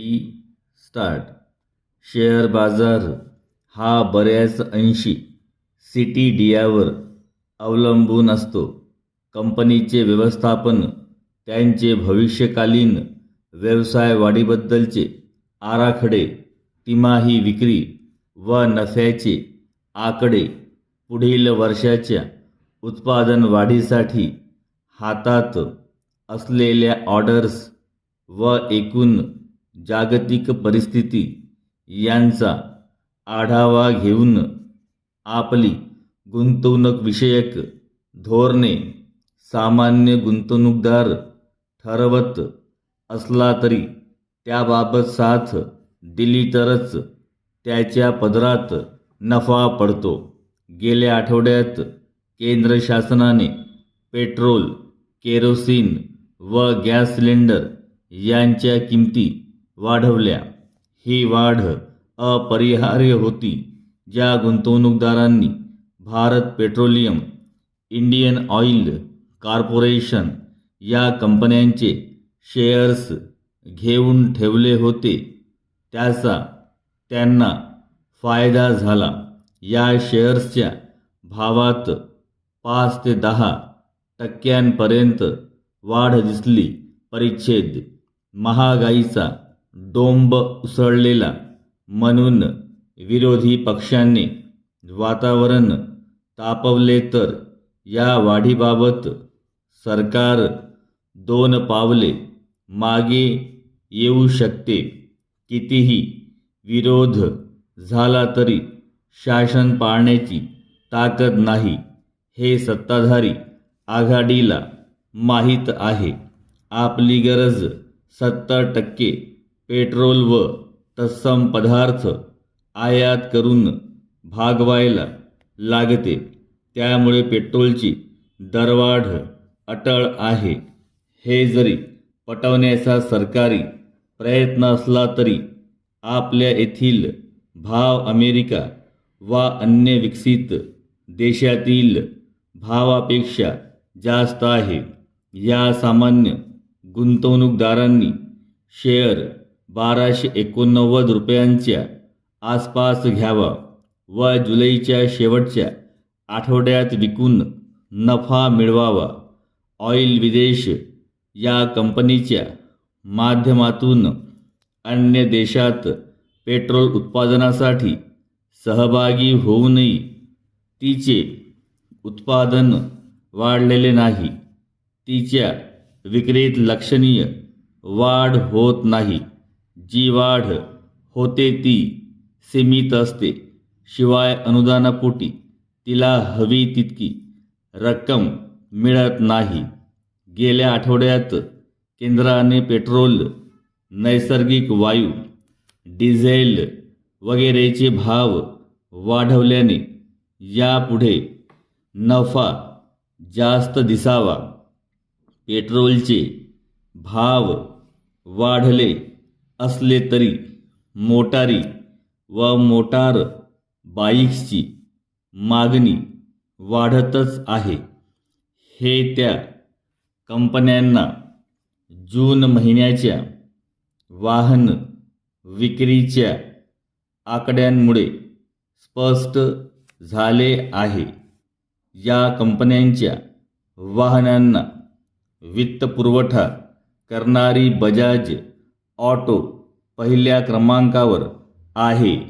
T start share बाजार हा बऱ्याच अंशी सी टी डीआवर अवलंबून असतो. कंपनीचे व्यवस्थापन त्यांचे भविष्यकालीन व्यवसाय वाढीबद्दलचे आराखडे तिमाही विक्री व नफ्याचे आकडे पुढील वर्षाच्या उत्पादन वाढीसाठी हातात असलेल्या ऑर्डर्स व एकूण जागतिक परिस्थिती यांचा आढावा घेऊन आपली गुंतवणूकविषयक धोरणे सामान्य गुंतवणूकदार ठरवत असला तरी त्याबाबत साथ दिली तरच त्याच्या पदरात नफा पडतो. गेल्या आठवड्यात केंद्र शासनाने पेट्रोल केरोसिन व गॅस सिलेंडर यांच्या किमती वाढवल्या. ही वाढ अपरिहार्य होती. ज्या गुंतवणूकदारांनी Bharat petroleum Indian oil corporation या कंपन्यांचे शेअर्स घेऊन ठेवले होते त्याचा त्यांना फायदा झाला. या शेअर्सच्या भावात पाच ते दहा टक्क्यांपर्यंत वाढ दिसली. परिच्छेद महागाईचा डोंब उसळलेला म्हणून विरोधी पक्षांनी वातावरण तापवले तर या वाढीबाबत सरकार दोन पावले मागे येऊ शकते. कितीही विरोध झाला तरी शासन पाळण्याची ताकद नाही हे सत्ताधारी आघाडीला माहीत आहे. आपली गरज सत्तर टक्के पेट्रोल व तत्सम पदार्थ आयात करून भागवायला लागते. त्यामुळे पेट्रोलची दरवाढ अटळ आहे. हे जरी पटवण्याचा सरकारी प्रयत्न असला तरी आपल्या येथील भाव अमेरिका वा अन्य विकसित देशातील भावापेक्षा जास्त आहे. या सामान्य गुंतवणूकदारांनी शेअर बाराशे एकोणनव्वद रुपयांच्या आसपास घ्यावा व जुलैच्या शेवटच्या आठवड्यात विकून नफा मिळवावा. ऑइल विदेश या कंपनीच्या माध्यमातून अन्य देशात पेट्रोल उत्पादनासाठी सहभागी होऊनही तिचे उत्पादन वाढलेले नाही. तिच्या विक्रीत लक्षणीय वाढ होत नाही. जी वाढ होते ती सीमित असते. शिवाय अनुदानापोटी तिला हवी तितकी रक्कम मिळत नाही. गेल्या आठवड्यात केंद्राने पेट्रोल नैसर्गिक वायू डिझेल वगैरेचे भाव वाढवल्याने यापुढे नफा जास्त दिसावा. पेट्रोलचे भाव वाढले. असले तरी मोटारी व मोटार बाईक्सची मागणी वाढतच आहे. हे त्या कंपन्यांना जून महिन्याच्या वाहन विक्रीच्या आकड्यांमुळे स्पष्ट झाले आहे. या कंपन्यांच्या वाहनांना वित्तपुरवठा करणारी बजाज ऑटो पहिल्या क्रमांकावर आहे.